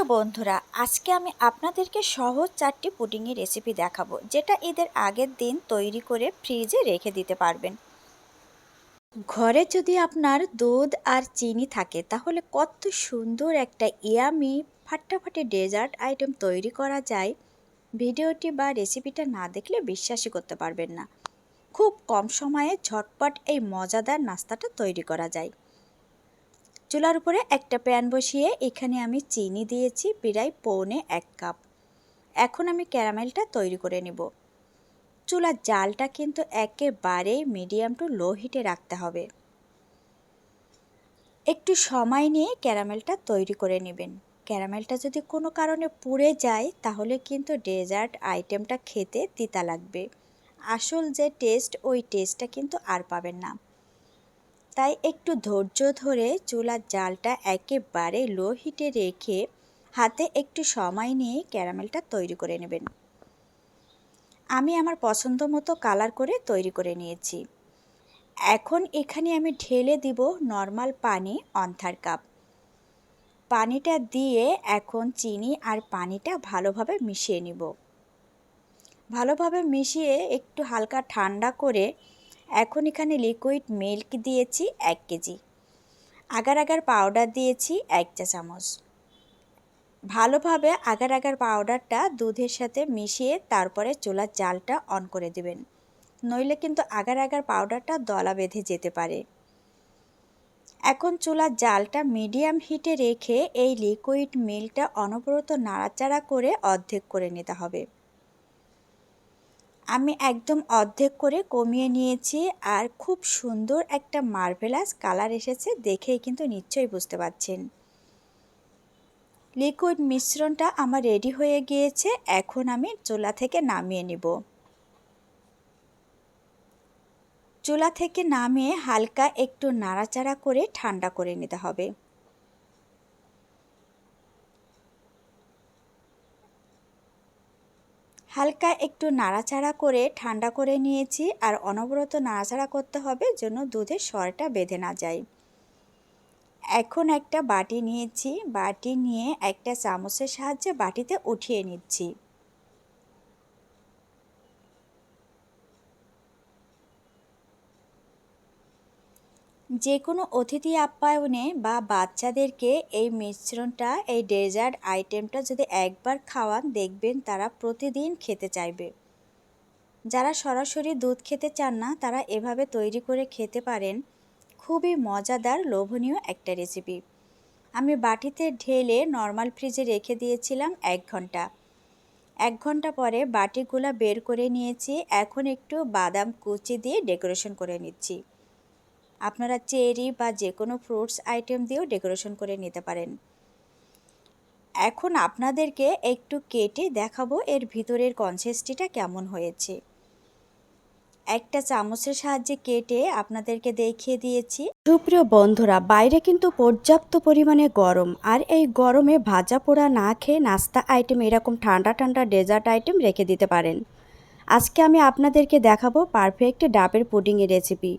সুপ্রিয় বন্ধুরা, আজকে আমি আপনাদেরকে সহজ চারটি পুডিংয়ের রেসিপি দেখাবো, যেটা ঈদের আগের দিন তৈরি করে ফ্রিজে রেখে দিতে পারবেন। ঘরে যদি আপনার দুধ আর চিনি থাকে, তাহলে কত সুন্দর একটা ইয়ামি ফাটাফাটি ডেজার্ট আইটেম তৈরি করা যায়। ভিডিওটি বা রেসিপিটা না দেখলে বিশ্বাসই করতে পারবেন না। খুব কম সময়ে ঝটপট এই মজাদার নাস্তাটা তৈরি করা যায়। চুলার উপরে একটা প্যান বসিয়ে এখানে আমি চিনি দিয়েছি, প্রায় পৌনে এক কাপ। এখন আমি ক্যারামেলটা তৈরি করে নেব। চুলার জালটা কিন্তু একেবারে মিডিয়াম টু লো হিটে রাখতে হবে। একটু সময় নিয়ে ক্যারামেলটা তৈরি করে নেবেন। ক্যারামেলটা যদি কোনো কারণে পুড়ে যায়, তাহলে কিন্তু ডেজার্ট আইটেমটা খেতে তিতা লাগবে। আসল যে টেস্ট, ওই টেস্টটা কিন্তু আর পাবেন না। তাই একটু ধৈর্য ধরে চুলার জালটা একেবারে লো হিটে রেখে হাতে একটু সময় নিয়ে ক্যারামেলটা তৈরি করে নেবেন। আমি আমার পছন্দ মতো কালার করে তৈরি করে নিয়েছি। এখন এখানে আমি ঢেলে দিব নর্মাল পানি অন্থার কাপ। পানিটা দিয়ে এখন চিনি আর পানিটা ভালোভাবে মিশিয়ে নিব। ভালোভাবে মিশিয়ে একটু হালকা ঠান্ডা করে এখন এখানে লিকুইড মিল্ক দিয়েছি এক কেজি আগার আগার পাউডার দিয়েছি এক চা চামচ। ভালোভাবে আগার আগার পাউডারটা দুধের সাথে মিশিয়ে তারপরে চুলার জালটা অন করে দেবেন। নইলে কিন্তু আগার আগার পাউডারটা দলা বেঁধে যেতে পারে। এখন চুলার জালটা মিডিয়াম হিটে রেখে এই লিকুইড মিল্কটা অনবরত নাড়াচাড়া করে অর্ধেক করে নিতে হবে। আমি একদম অর্ধেক করে কমিয়ে নিয়েছি আর খুব সুন্দর একটা মার্ভেলাস কালার এসেছে দেখেই কিন্তু নিশ্চয়ই বুঝতে পারছেন। লিকুইড মিশ্রণটা আমার রেডি হয়ে গিয়েছে, এখন আমি চুলা থেকে নামিয়ে নিব। চুলা থেকে নামিয়ে হালকা একটু নাড়াচাড়া করে ঠান্ডা করে নিতে হবে। হালকা একটু নাড়াচাড়া করে ঠান্ডা করে নিয়েছি আর অনবরত নাড়াচাড়া করতে হবে যেন দুধের স্বরটা বেঁধে না যায়। এখন একটা বাটি নিয়েছি। বাটি নিয়ে একটা চামচের সাহায্যে বাটিতে উঠিয়ে নিচ্ছি। যে কোনো অতিথি আপ্যায়নে বা বাচ্চাদেরকে এই মিশ্রণটা, এই ডেজার্ট আইটেমটা যদি একবার খাওয়ান, দেখবেন তারা প্রতিদিন খেতে চাইবে। যারা সরাসরি দুধ খেতে চান না, তারা এভাবে তৈরি করে খেতে পারেন। খুবই মজাদার, লোভনীয় একটা রেসিপি আমি বাটিতে ঢেলে নর্মাল ফ্রিজে রেখে দিয়েছিলাম এক ঘণ্টা। এক ঘণ্টা পরে বাটিগুলা বের করে নিয়েছি। এখন একটু বাদাম কুচি দিয়ে ডেকোরেশন করে নিচ্ছি। আপনারা চেরি বা যে কোনো ফ্রুটস আইটেম দিয়েও ডেকোরেশন করে নিতে পারেন। এখন আপনাদেরকে একটু কেটে দেখাবো এর ভিতরের কনসেস্টিটা কেমন হয়েছে। একটা চামচের সাহায্যে কেটে আপনাদেরকে দেখিয়ে দিয়েছি। সুপ্রিয় বন্ধুরা, বাইরে কিন্তু পর্যাপ্ত পরিমাণে গরম। আর এই গরমে ভাজা পোড়া না খেয়ে নাস্তা আইটেম, এরকম ঠান্ডা ঠান্ডা ডেজার্ট আইটেম রেখে দিতে পারেন। আজকে আমি আপনাদেরকে দেখাবো পারফেক্ট ডাবের পুডিংয়ের রেসিপি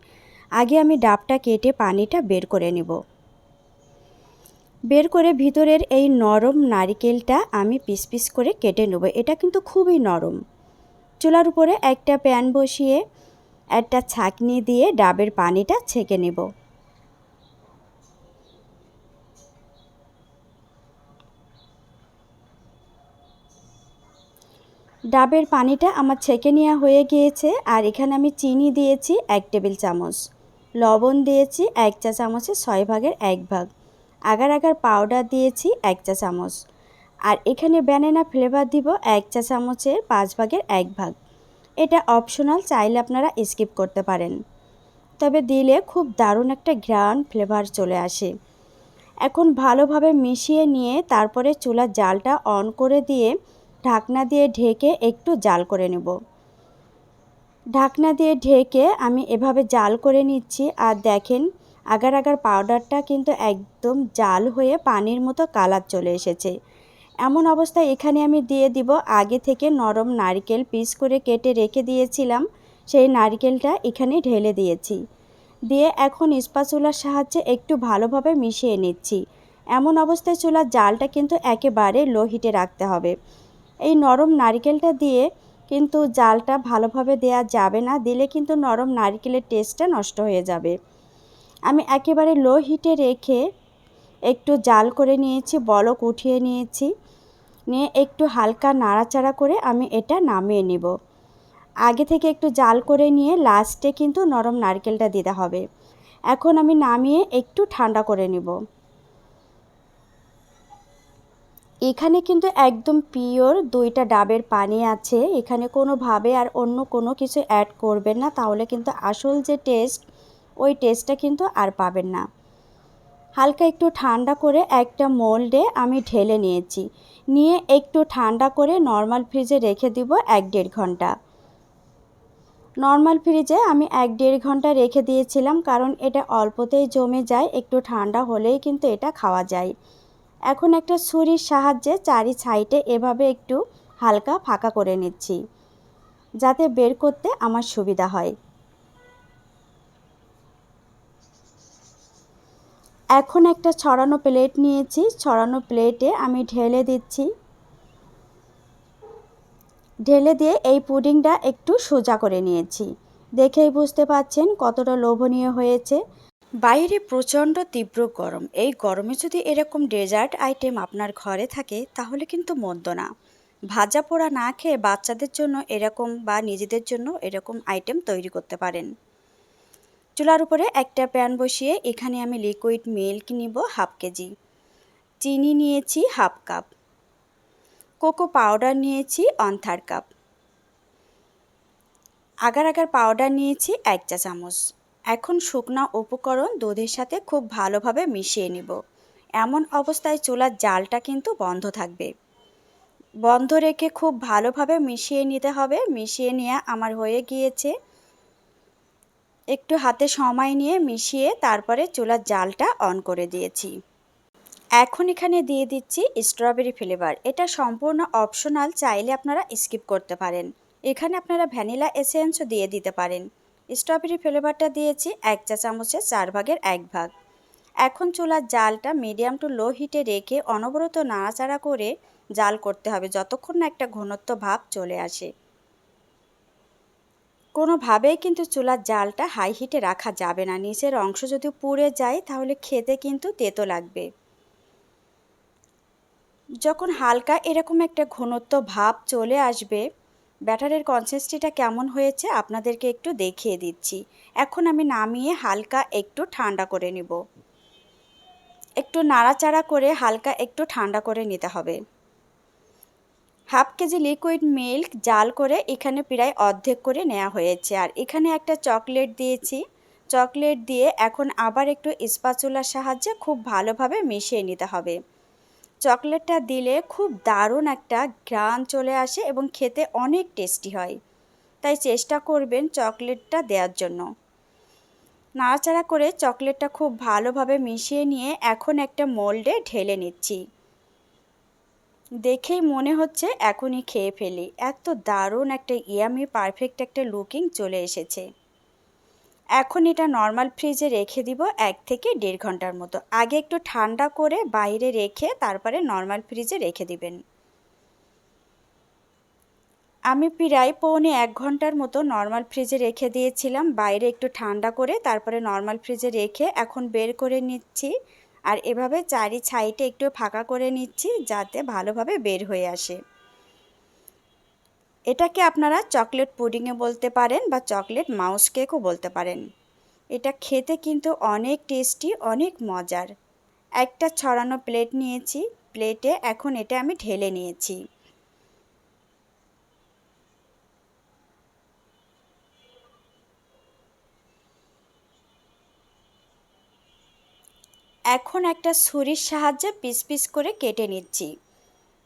আগে আমি ডাবটা কেটে পানিটা বের করে নেব। বের করে ভিতরের এই নরম নারিকেলটা আমি পিস পিস করে কেটে নেব। এটা কিন্তু খুবই নরম। চুলার উপরে একটা প্যান বসিয়ে একটা ছাকনি দিয়ে ডাবের পানিটা ছেঁকে নেব। ডাবের পানিটা আমার ছেঁকে নেওয়া হয়ে গিয়েছে। আর এখানে আমি চিনি দিয়েছি এক টেবিল চামচ। লবণ দিয়েছি এক চা চামচের ছয় ভাগের এক ভাগ। আগার আগার পাউডার দিয়েছি এক চা চামচ। আর এখানে ব্যানানা ফ্লেভার দিব এক চা চামচের পাঁচ ভাগের এক ভাগ। এটা অপশনাল চাইলে আপনারা স্কিপ করতে পারেন। তবে দিলে খুব দারুণ একটা ঘ্রাণ ফ্লেভার চলে আসে। এখন ভালোভাবে মিশিয়ে নিয়ে তারপরে চুলার জালটা অন করে দিয়ে ঢাকনা দিয়ে ঢেকে একটু জাল করে নেব। ঢাকনা দিয়ে ঢেকে আমি এভাবে জাল করে নিচ্ছি। আর দেখেন, আগার আগার পাউডারটা কিন্তু একদম জাল হয়ে পানির মতো কালার চলে এসেছে। এমন অবস্থায় এখানে আমি দিয়ে দিব। আগে থেকে নরম নারকেল পিস করে কেটে রেখে দিয়েছিলাম। সেই নারকেলটা এখানে ঢেলে দিয়েছি। দিয়ে এখন স্পাচুলার সাহায্যে একটু ভালোভাবে মিশিয়ে নিচ্ছি। এমন অবস্থায় চুলার জালটা কিন্তু একেবারে লো হিটে রাখতে হবে। এই নরম নারিকেলটা দিয়ে কিন্তু জালটা ভালোভাবে দেয়া যাবে না, দিলে কিন্তু নরম নারিকেলের টেস্টটা নষ্ট হয়ে যাবে। আমি একেবারে লো হিটে রেখে একটু জাল করে নিয়েছি, বলক উঠিয়ে নিয়েছি। নিয়ে একটু হালকা নাড়াচাড়া করে আমি এটা নামিয়ে নিব। আগে থেকে একটু জাল করে নিয়ে লাস্টে কিন্তু নরম নারকেলটা দিতে হবে। এখন আমি নামিয়ে একটু ঠান্ডা করে নিব। এখানে কিন্তু একদম পিওর দুইটা ডাবের পানি আছে। এখানে কোনোভাবে আর অন্য কোনো কিছু অ্যাড করবেন না। তাহলে কিন্তু আসল যে টেস্ট ওই টেস্টটা কিন্তু আর পাবেন না। হালকা একটু ঠান্ডা করে একটা মোল্ডে আমি ঢেলে নিয়েছি। নিয়ে একটু ঠান্ডা করে নর্মাল ফ্রিজে রেখে দিব এক দেড় ঘণ্টা। নর্মাল ফ্রিজে আমি এক দেড় ঘণ্টা রেখে দিয়েছিলাম, কারণ এটা অল্পতেই জমে যায়। একটু ঠান্ডা হলেই কিন্তু এটা খাওয়া যায়। এখন একটা ছুরির সাহায্যে চারি সাইডে এভাবে একটু হালকা ফাঁকা করে নিচ্ছি, যাতে বের করতে আমার সুবিধা হয়। এখন একটা ছড়ানো প্লেট নিয়েছি, ছড়ানো প্লেটে আমি ঢেলে দিচ্ছি। ঢেলে দিয়ে এই পুডিংটা একটু সোজা করে নিয়েছি। দেখেই বুঝতে পাচ্ছেন কতটা লোভনীয় হয়েছে। বাইরে প্রচণ্ড তীব্র গরম। এই গরমে যদি এরকম ডেজার্ট আইটেম আপনার ঘরে থাকে, তাহলে কিন্তু মন্দ না। ভাজা পোড়া না খেয়ে বাচ্চাদের জন্য এরকম বা নিজেদের জন্য এরকম আইটেম তৈরি করতে পারেন। চুলার উপরে একটা প্যান বসিয়ে এখানে আমি লিকুইড মিল্ক নিব হাফ কেজি। চিনি নিয়েছি হাফ কাপ। কোকো পাউডার নিয়েছি one third cup. Agar agar powder নিয়েছি এক চা চামচ। এখন শুকনা উপকরণ দুধের সাথে খুব ভালোভাবে মিশিয়ে নিব। এমন অবস্থায় চুলার জালটা কিন্তু বন্ধ থাকবে। বন্ধ রেখে খুব ভালোভাবে মিশিয়ে নিতে হবে। মিশিয়ে নেওয়া আমার হয়ে গিয়েছে। একটু হাতে সময় নিয়ে মিশিয়ে তারপরে চুলার জালটা অন করে দিয়েছি। এখন এখানে দিয়ে দিচ্ছি স্ট্রবেরি ফ্লেভার। এটা সম্পূর্ণ অপশনাল, চাইলে আপনারা স্কিপ করতে পারেন। এখানে আপনারা ভ্যানিলা এসেন্সও দিয়ে দিতে পারেন। স্ট্রবেরি ফ্লেভারটা দিয়েছি এক চা চামচের চার ভাগের এক ভাগ। এখন চুলার জালটা মিডিয়াম টু লো হিটে রেখে অনবরত নাড়াচাড়া করে জাল করতে হবে যতক্ষণ না একটা ঘনত্ব ভাব চলে আসে। কোনোভাবেই কিন্তু চুলার জালটা হাই হিটে রাখা যাবে না। নিচের অংশ যদি পুড়ে যায় তাহলে খেতে কিন্তু তেতো লাগবে। যখন হালকা এরকম একটা ঘনত্ব ভাব চলে আসবে ব্যাটারের কনসিস্টিটা কেমন হয়েছে আপনাদেরকে একটু দেখিয়ে দিচ্ছি। এখন আমি নামিয়ে হালকা একটু ঠান্ডা করে নিব। একটু নাড়াচাড়া করে হালকা একটু ঠান্ডা করে নিতে হবে। হাফ কেজি লিকুইড মিল্ক জাল করে এখানে প্রায় অর্ধেক করে নেওয়া হয়েছে। আর এখানে একটা চকলেট দিয়েছি। চকলেট দিয়ে এখন আবার একটু স্পাচুলার সাহায্যে খুব ভালোভাবে মিশিয়ে নিতে হবে। চকলেটটা দিলে খুব দারুণ একটা ঘ্রাণ চলে আসে এবং খেতে অনেক টেস্টি হয়। তাই চেষ্টা করবেন চকলেটটা দেওয়ার জন্য। নাড়াচাড়া করে চকলেটটা খুব ভালোভাবে মিশিয়ে নিয়ে এখন একটা মোল্ডে ঢেলে নিচ্ছি। দেখেই মনে হচ্ছে এখনই খেয়ে ফেলি। এত দারুণ একটা ইয়ামি পারফেক্ট একটা লুকিং চলে এসেছে। এখন এটা নর্মাল ফ্রিজে রেখে দিব এক থেকে দেড় ঘণ্টার মতো। আগে একটু ঠান্ডা করে বাইরে রেখে তারপরে নর্মাল ফ্রিজে রেখে দিবেন। আমি প্রায় পৌনে এক ঘণ্টার মতো নর্মাল ফ্রিজে রেখে দিয়েছিলাম। বাইরে একটু ঠান্ডা করে তারপরে নর্মাল ফ্রিজে রেখে এখন বের করে নিচ্ছি। আর এভাবে চারি ছাইটে একটু ফাঁকা করে নিচ্ছি যাতে ভালোভাবে বের হয়ে আসে। এটাকে আপনারা চকলেট পুডিংয়ে বলতে পারেন বা চকলেট মাউস কেকও বলতে পারেন। এটা খেতে কিন্তু অনেক টেস্টি, অনেক মজার। একটা ছড়ানো প্লেট নিয়েছি, প্লেটে এখন এটা আমি ঢেলে নিয়েছি। এখন একটা ছুরির সাহায্যে পিস পিস করে কেটে নিচ্ছি।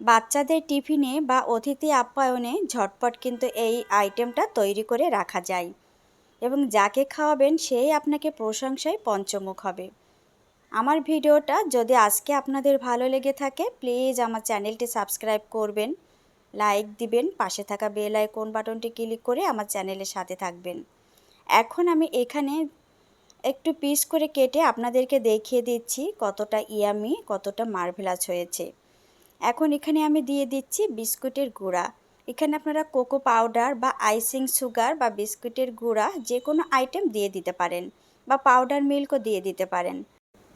বাচ্চাদের টিফিনে বা অতিথি আপ্যায়নে ঝটপট কিন্তু এই আইটেমটা তৈরি করে রাখা যায়। এবং যাকে খাওয়াবেন সেই আপনাকে প্রশংসায় পঞ্চমুখ হবে। আমার ভিডিওটা যদি আজকে আপনাদের ভালো লেগে থাকে, প্লিজ আমার চ্যানেলটি সাবস্ক্রাইব করবেন, লাইক দিবেন, পাশে থাকা বেল আইকন বাটনটি ক্লিক করে আমার চ্যানেলের সাথে থাকবেন। এখন আমি এখানে একটু পিস করে কেটে আপনাদেরকে দেখিয়ে দিচ্ছি কতটা ইয়ামি, কতটা মার্ভেলাস হয়েছে। এখন এখানে আমি দিয়ে দিচ্ছি বিস্কুটের গুঁড়া। এখানে আপনারা কোকো পাউডার বা আইসিং সুগার বা বিস্কুটের গুঁড়া যে কোনো আইটেম দিয়ে দিতে পারেন বা পাউডার মিল্কও দিয়ে দিতে পারেন।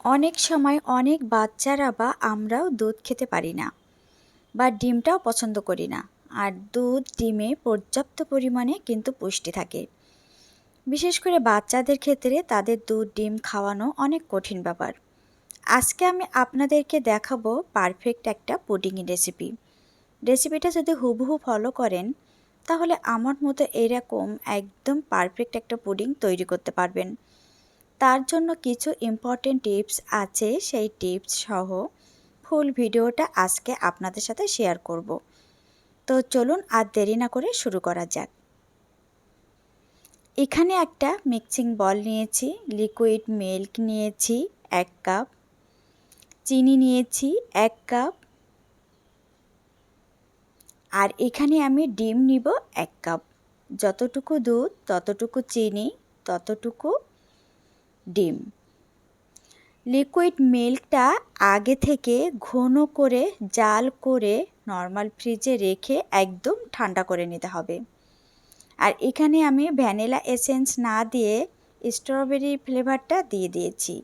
অনেক সময় অনেক বাচ্চারা বা আমরাও দুধ খেতে পারি না বা ডিমটাও পছন্দ করি না। আর দুধ ডিমে পর্যাপ্ত পরিমাণে কিন্তু পুষ্টি থাকে। বিশেষ করে বাচ্চাদের ক্ষেত্রে তাদের দুধ, ডিম খাওয়ানো অনেক কঠিন ব্যাপার। আজকে আমি আপনাদেরকে দেখাবো পারফেক্ট একটা পুডিং রেসিপি রেসিপিটা যদি হুবহু ফলো করেন, তাহলে আমার মতো এরকম একদম পারফেক্ট একটা পুডিং তৈরি করতে পারবেন। তার জন্য কিছু ইম্পর্টেন্ট টিপস আছে, সেই টিপস সহ ফুল ভিডিওটা আজকে আপনাদের সাথে শেয়ার করব। তো চলুন আর দেরি না করে শুরু করা যাক। এখানে একটা মিক্সিং বল নিয়েছি লিকুইড মিল্ক নিয়েছি, এক কাপ চিনি নিয়েছি, এক কাপ। আর এখানে আমি ডিম নিব এক কাপ। যতটুকু দুধ, ততটুকু চিনি, ততটুকু ডিম। লিকুইড মিল্কটা আগে থেকে ঘন করে, জাল করে নর্মাল ফ্রিজে রেখে একদম ঠান্ডা করে নিতে হবে। আর এখানে আমি ভ্যানিলা এসেন্স না দিয়ে স্ট্রবেরি ফ্লেভারটা দিয়ে দিয়েছি।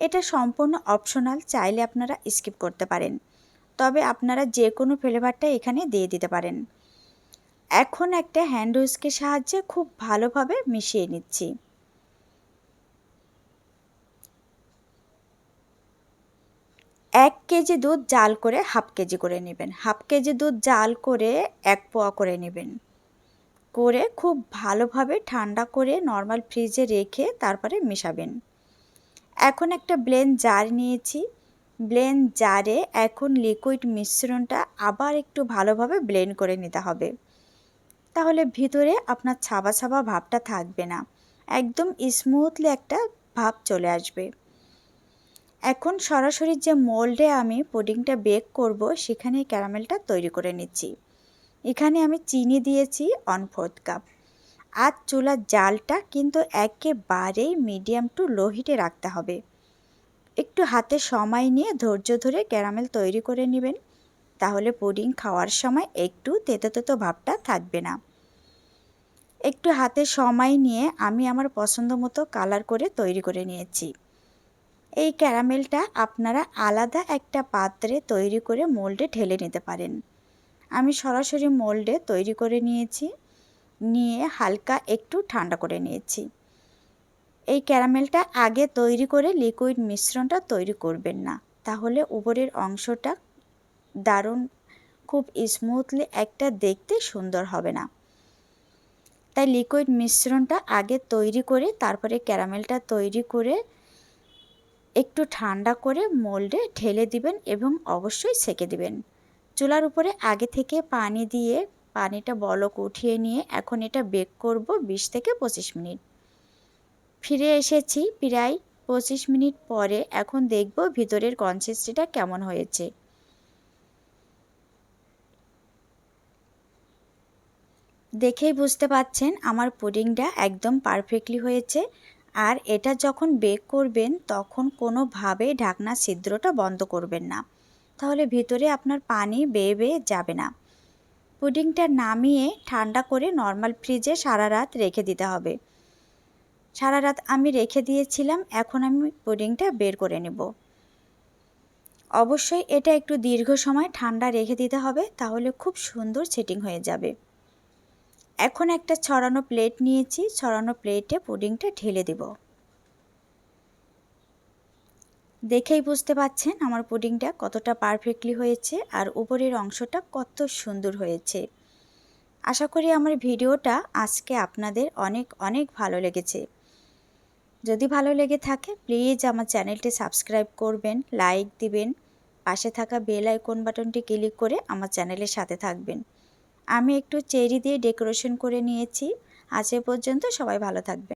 এটা সম্পূর্ণ অপশনাল চাইলে আপনারা স্কিপ করতে পারেন। তবে আপনারা যে কোনো ফ্লেভারটা এখানে দিয়ে দিতে পারেন। এখন একটা হ্যান্ড উইস্কের সাহায্যে খুব ভালোভাবে মিশিয়ে নিচ্ছি। এক কেজি দুধ জাল করে হাফ কেজি করে নেবেন। হাফ কেজি দুধ জাল করে এক পোয়া করে নেবেন। করে খুব ভালোভাবে ঠান্ডা করে নর্মাল ফ্রিজে রেখে তারপরে মেশাবেন। এখন একটা ব্লেন জার নিয়েছি। ব্লেন জারে এখন লিকুইড মিশ্রণটা আবার একটু ভালোভাবে ব্লেন্ড করে নিতে হবে। তাহলে ভিতরে আপনার ছাবা ছাবা ভাবটা থাকবে না। একদম স্মুথলি একটা ভাব চলে আসবে। এখন সরাসরি যে মোল্ডে আমি পুডিংটা বেক করব সেখানে ক্যারামেলটা তৈরি করে নিচ্ছি। এখানে আমি চিনি দিয়েছি ওয়ান ফোর্থ কাপ আর চুলার জালটা কিন্তু একেবারেই মিডিয়াম টু লো হিটে রাখতে হবে। একটু হাতে সময় নিয়ে ধৈর্য ধরে ক্যারামেল তৈরি করে নেবেন, তাহলে পুডিং খাওয়ার সময় একটু তেতো তেতো ভাবটা থাকবে না। একটু হাতে সময় নিয়ে আমি আমার পছন্দ মতো কালার করে তৈরি করে নিয়েছি। এই ক্যারামেলটা আপনারা আলাদা একটা পাত্রে তৈরি করে মোল্ডে ঢেলে নিতে পারেন। আমি সরাসরি মোল্ডে তৈরি করে নিয়েছি। নিয়ে হালকা একটু ঠান্ডা করে নিয়েছি। এই ক্যারামেলটা আগে তৈরি করে লিকুইড মিশ্রণটা তৈরি করবেন না। তাহলে উপরের অংশটা দারুণ, খুব স্মুথলি একটা দেখতে সুন্দর হবে না। তাই লিকুইড মিশ্রণটা আগে তৈরি করে তারপরে ক্যারামেলটা তৈরি করে একটু ঠান্ডা করে মোল্ডে ঢেলে দিবেন এবং অবশ্যই সেকে দিবেন। চুলার উপরে আগে থেকে পানি দিয়ে পানিটা বলক উঠিয়ে নিয়ে এখন এটা বেক করব বিশ থেকে পঁচিশ মিনিট। ফিরে এসেছি প্রায় পঁচিশ মিনিট পরে এখন দেখব ভিতরের কনসিস্টেন্সিটা কেমন হয়েছে। দেখেই বুঝতে পাচ্ছেন আমার পুডিংটা একদম পারফেক্টলি হয়েছে আর এটা যখন বেক করবেন তখন কোনোভাবে ঢাকনা ছিদ্রটা বন্ধ করবেন না। তাহলে ভিতরে আপনার পানি বেয়ে বেয়ে যাবে না। পুডিংটা নামিয়ে ঠান্ডা করে নর্মাল ফ্রিজে সারা রাত রেখে দিতে হবে। সারা রাত আমি রেখে দিয়েছিলাম, এখন আমি পুডিংটা বের করে নেব। অবশ্যই এটা একটু দীর্ঘ সময় ঠান্ডা রেখে দিতে হবে, তাহলে খুব সুন্দর সেটিং হয়ে যাবে। এখন একটা ছড়ানো প্লেট নিয়েছি, ছড়ানো প্লেটে পুডিংটা ঢেলে দেব। দেখেই বুঝতে পাচ্ছেন আমার পুডিংটা কতটা পারফেক্টলি হয়েছে আর উপরের অংশটা কত সুন্দর হয়েছে। আশা করি আমার ভিডিওটা আজকে আপনাদের অনেক অনেক ভালো লেগেছে। যদি ভালো লেগে থাকে, প্লিজ আমার চ্যানেলটি সাবস্ক্রাইব করবেন, লাইক দিবেন, পাশে থাকা বেল আইকন বাটনটি ক্লিক করে আমার চ্যানেলের সাথে থাকবেন। আমি একটু চেরি দিয়ে ডেকোরেশন করে নিয়েছি। আজ পর্যন্ত সবাই ভালো থাকবে